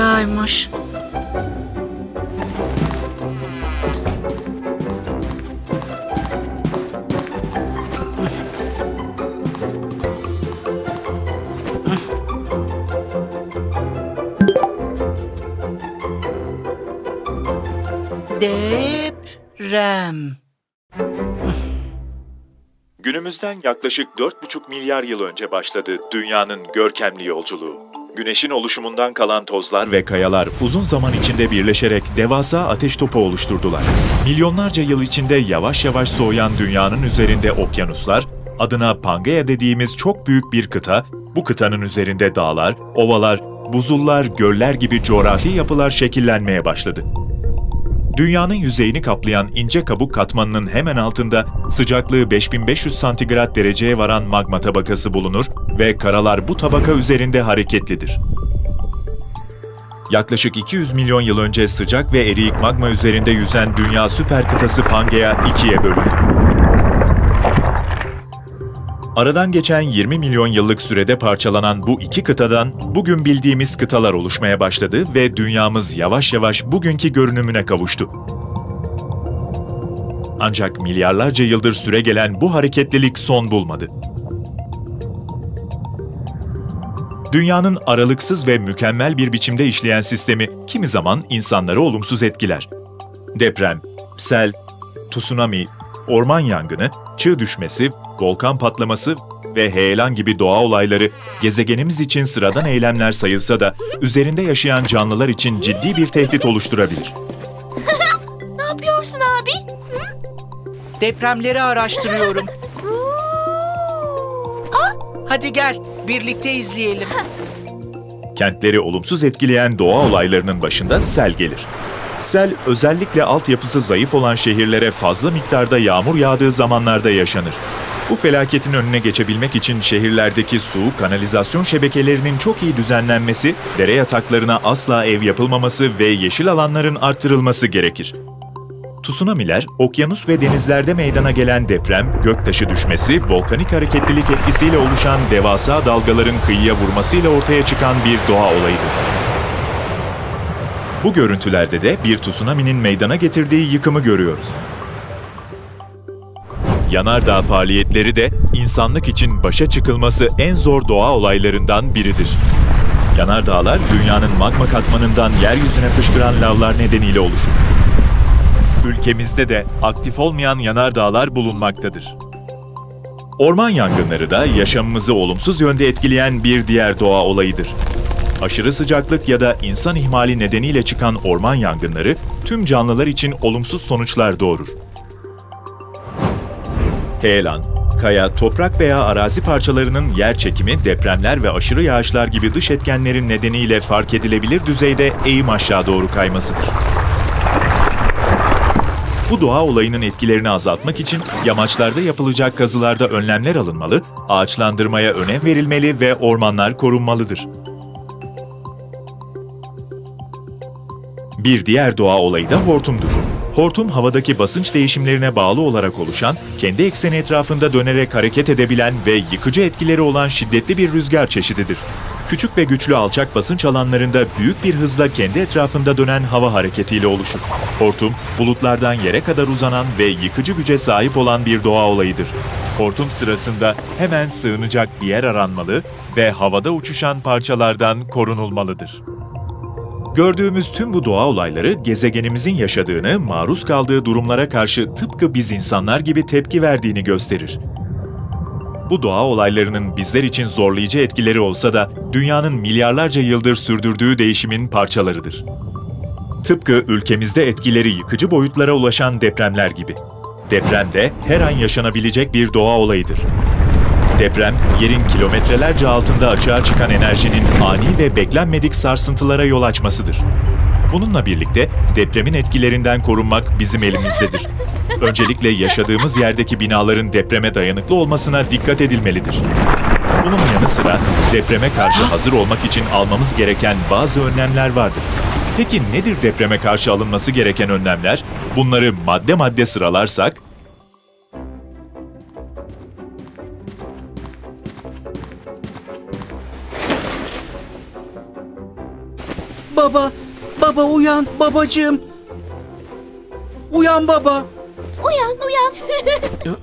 rüyaymış. Deprem. Günümüzden yaklaşık 4,5 milyar yıl önce başladı dünyanın görkemli yolculuğu. Güneşin oluşumundan kalan tozlar ve kayalar uzun zaman içinde birleşerek devasa ateş topu oluşturdular. Milyonlarca yıl içinde yavaş yavaş soğuyan dünyanın üzerinde okyanuslar, adına Pangea dediğimiz çok büyük bir kıta, bu kıtanın üzerinde dağlar, ovalar, buzullar, göller gibi coğrafi yapılar şekillenmeye başladı. Dünyanın yüzeyini kaplayan ince kabuk katmanının hemen altında sıcaklığı 5500 santigrat dereceye varan magma tabakası bulunur ve karalar bu tabaka üzerinde hareketlidir. Yaklaşık 200 milyon yıl önce sıcak ve eriyik magma üzerinde yüzen dünya süper kıtası Pangea ikiye bölündü. Aradan geçen 20 milyon yıllık sürede parçalanan bu iki kıtadan bugün bildiğimiz kıtalar oluşmaya başladı ve dünyamız yavaş yavaş bugünkü görünümüne kavuştu. Ancak milyarlarca yıldır süre gelen bu hareketlilik son bulmadı. Dünyanın aralıksız ve mükemmel bir biçimde işleyen sistemi kimi zaman insanları olumsuz etkiler. Deprem, sel, tsunami, orman yangını, çığ düşmesi, volkan patlaması ve heyelan gibi doğa olayları gezegenimiz için sıradan eylemler sayılsa da üzerinde yaşayan canlılar için ciddi bir tehdit oluşturabilir. Ne yapıyorsun abi? Depremleri araştırıyorum. Hadi gel, birlikte izleyelim. Kentleri olumsuz etkileyen doğa olaylarının başında sel gelir. Sel özellikle altyapısı zayıf olan şehirlere fazla miktarda yağmur yağdığı zamanlarda yaşanır. Bu felaketin önüne geçebilmek için şehirlerdeki su, kanalizasyon şebekelerinin çok iyi düzenlenmesi, dere yataklarına asla ev yapılmaması ve yeşil alanların arttırılması gerekir. Tsunamiler, okyanus ve denizlerde meydana gelen deprem, göktaşı düşmesi, volkanik hareketlilik etkisiyle oluşan devasa dalgaların kıyıya vurmasıyla ortaya çıkan bir doğa olayıdır. Bu görüntülerde de bir tsunami'nin meydana getirdiği yıkımı görüyoruz. Yanardağ faaliyetleri de insanlık için başa çıkılması en zor doğa olaylarından biridir. Yanardağlar dünyanın magma katmanından yeryüzüne fışkıran lavlar nedeniyle oluşur. Ülkemizde de aktif olmayan yanardağlar bulunmaktadır. Orman yangınları da yaşamımızı olumsuz yönde etkileyen bir diğer doğa olayıdır. Aşırı sıcaklık ya da insan ihmali nedeniyle çıkan orman yangınları tüm canlılar için olumsuz sonuçlar doğurur. Heyelan, kaya, toprak veya arazi parçalarının yer çekimi, depremler ve aşırı yağışlar gibi dış etkenlerin nedeniyle fark edilebilir düzeyde eğim aşağı doğru kaymasıdır. Bu doğa olayının etkilerini azaltmak için yamaçlarda yapılacak kazılarda önlemler alınmalı, ağaçlandırmaya önem verilmeli ve ormanlar korunmalıdır. Bir diğer doğa olayı da hortumdur. Hortum havadaki basınç değişimlerine bağlı olarak oluşan, kendi ekseni etrafında dönerek hareket edebilen ve yıkıcı etkileri olan şiddetli bir rüzgar çeşididir. Küçük ve güçlü alçak basınç alanlarında büyük bir hızla kendi etrafında dönen hava hareketiyle oluşur. Hortum, bulutlardan yere kadar uzanan ve yıkıcı güce sahip olan bir doğa olayıdır. Hortum sırasında hemen sığınacak bir yer aranmalı ve havada uçuşan parçalardan korunulmalıdır. Gördüğümüz tüm bu doğa olayları gezegenimizin yaşadığını, maruz kaldığı durumlara karşı tıpkı biz insanlar gibi tepki verdiğini gösterir. Bu doğa olaylarının bizler için zorlayıcı etkileri olsa da dünyanın milyarlarca yıldır sürdürdüğü değişimin parçalarıdır. Tıpkı ülkemizde etkileri yıkıcı boyutlara ulaşan depremler gibi. Deprem de her an yaşanabilecek bir doğa olayıdır. Deprem, yerin kilometrelerce altında açığa çıkan enerjinin ani ve beklenmedik sarsıntılara yol açmasıdır. Bununla birlikte depremin etkilerinden korunmak bizim elimizdedir. Öncelikle yaşadığımız yerdeki binaların depreme dayanıklı olmasına dikkat edilmelidir. Bunun yanı sıra depreme karşı hazır olmak için almamız gereken bazı önlemler vardır. Peki nedir depreme karşı alınması gereken önlemler? Bunları madde madde sıralarsak, Baba, baba uyan babacığım. Uyan baba. Uyan uyan.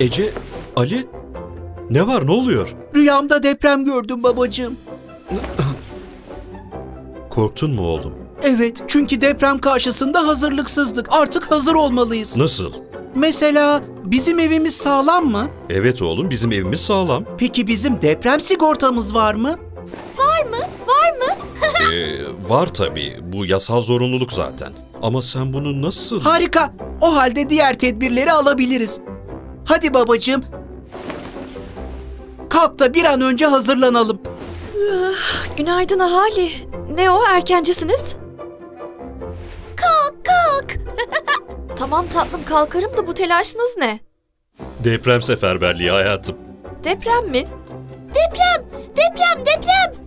Ece, Ali, ne var ne oluyor? Rüyamda deprem gördüm babacığım. Korktun mu oğlum? Evet, çünkü deprem karşısında hazırlıksızdık. Artık hazır olmalıyız. Nasıl? Mesela bizim evimiz sağlam mı? Evet oğlum bizim evimiz sağlam. Peki bizim deprem sigortamız var mı? Ee, var tabii bu yasal zorunluluk zaten. Ama sen bunu nasıl... Harika. O halde diğer tedbirleri alabiliriz. Hadi babacığım. Kalk da bir an önce hazırlanalım. Günaydın ahali. Ne o erkencisiniz? Kalk kalk. Tamam tatlım kalkarım da bu telaşınız ne? Deprem seferberliği hayatım. Deprem mi? Deprem deprem deprem.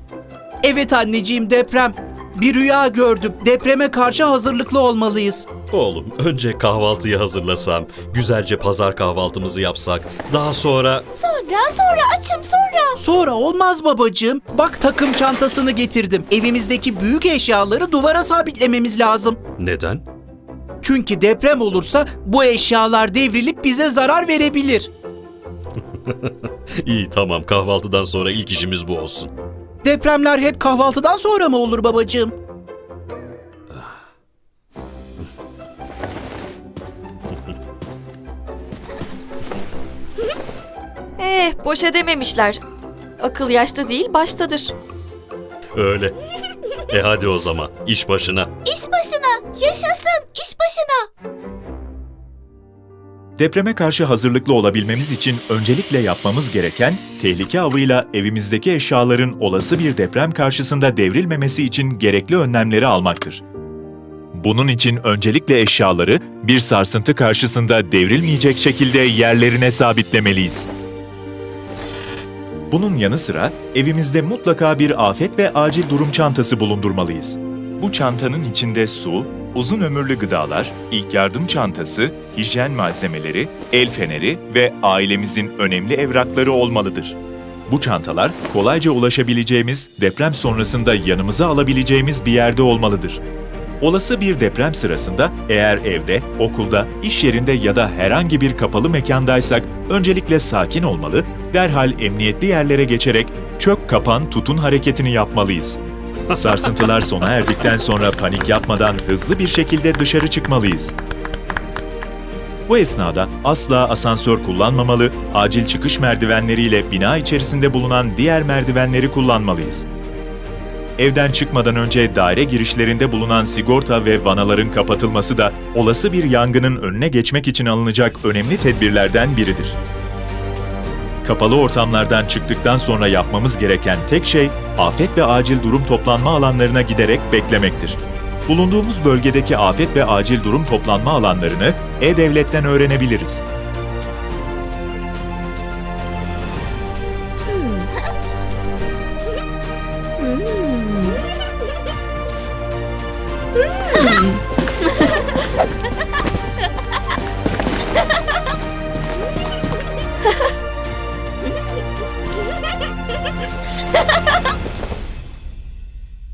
Evet anneciğim deprem. Bir rüya gördüm. Depreme karşı hazırlıklı olmalıyız. Oğlum önce kahvaltıyı hazırlasam, güzelce pazar kahvaltımızı yapsak, daha sonra... Sonra sonra açım sonra. Sonra olmaz babacığım. Bak takım çantasını getirdim. Evimizdeki büyük eşyaları duvara sabitlememiz lazım. Neden? Çünkü deprem olursa bu eşyalar devrilip bize zarar verebilir. İyi tamam kahvaltıdan sonra ilk işimiz bu olsun. Depremler hep kahvaltıdan sonra mı olur babacığım? Eh boşa dememişler. Akıl yaşta değil baştadır. Öyle. E hadi o zaman iş başına. İş başına. Yaşasın iş başına. Depreme karşı hazırlıklı olabilmemiz için öncelikle yapmamız gereken, tehlike avıyla evimizdeki eşyaların olası bir deprem karşısında devrilmemesi için gerekli önlemleri almaktır. Bunun için öncelikle eşyaları bir sarsıntı karşısında devrilmeyecek şekilde yerlerine sabitlemeliyiz. Bunun yanı sıra evimizde mutlaka bir afet ve acil durum çantası bulundurmalıyız. Bu çantanın içinde su, uzun ömürlü gıdalar, ilk yardım çantası, hijyen malzemeleri, el feneri ve ailemizin önemli evrakları olmalıdır. Bu çantalar kolayca ulaşabileceğimiz, deprem sonrasında yanımıza alabileceğimiz bir yerde olmalıdır. Olası bir deprem sırasında eğer evde, okulda, iş yerinde ya da herhangi bir kapalı mekandaysak öncelikle sakin olmalı, derhal emniyetli yerlere geçerek çök kapan tutun hareketini yapmalıyız. Sarsıntılar sona erdikten sonra panik yapmadan hızlı bir şekilde dışarı çıkmalıyız. Bu esnada asla asansör kullanmamalı, acil çıkış merdivenleriyle bina içerisinde bulunan diğer merdivenleri kullanmalıyız. Evden çıkmadan önce daire girişlerinde bulunan sigorta ve vanaların kapatılması da olası bir yangının önüne geçmek için alınacak önemli tedbirlerden biridir. Kapalı ortamlardan çıktıktan sonra yapmamız gereken tek şey afet ve acil durum toplanma alanlarına giderek beklemektir. Bulunduğumuz bölgedeki afet ve acil durum toplanma alanlarını e-devletten öğrenebiliriz.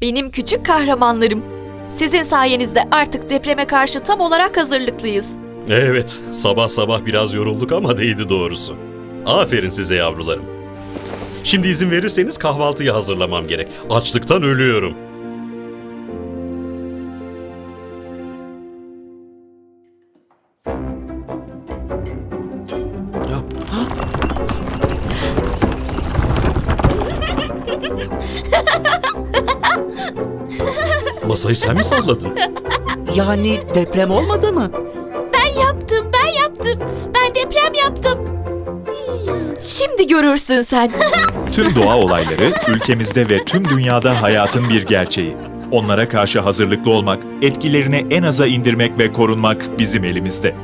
Benim küçük kahramanlarım. Sizin sayenizde artık depreme karşı tam olarak hazırlıklıyız. Evet sabah sabah biraz yorulduk ama değdi doğrusu. Aferin size yavrularım. Şimdi izin verirseniz kahvaltıyı hazırlamam gerek. Açlıktan ölüyorum. Masayı sen mi salladın? Yani deprem olmadı mı? Ben yaptım ben yaptım. Ben deprem yaptım. Şimdi görürsün sen. Tüm doğa olayları ülkemizde ve tüm dünyada hayatın bir gerçeği. Onlara karşı hazırlıklı olmak, etkilerini en aza indirmek ve korunmak bizim elimizde.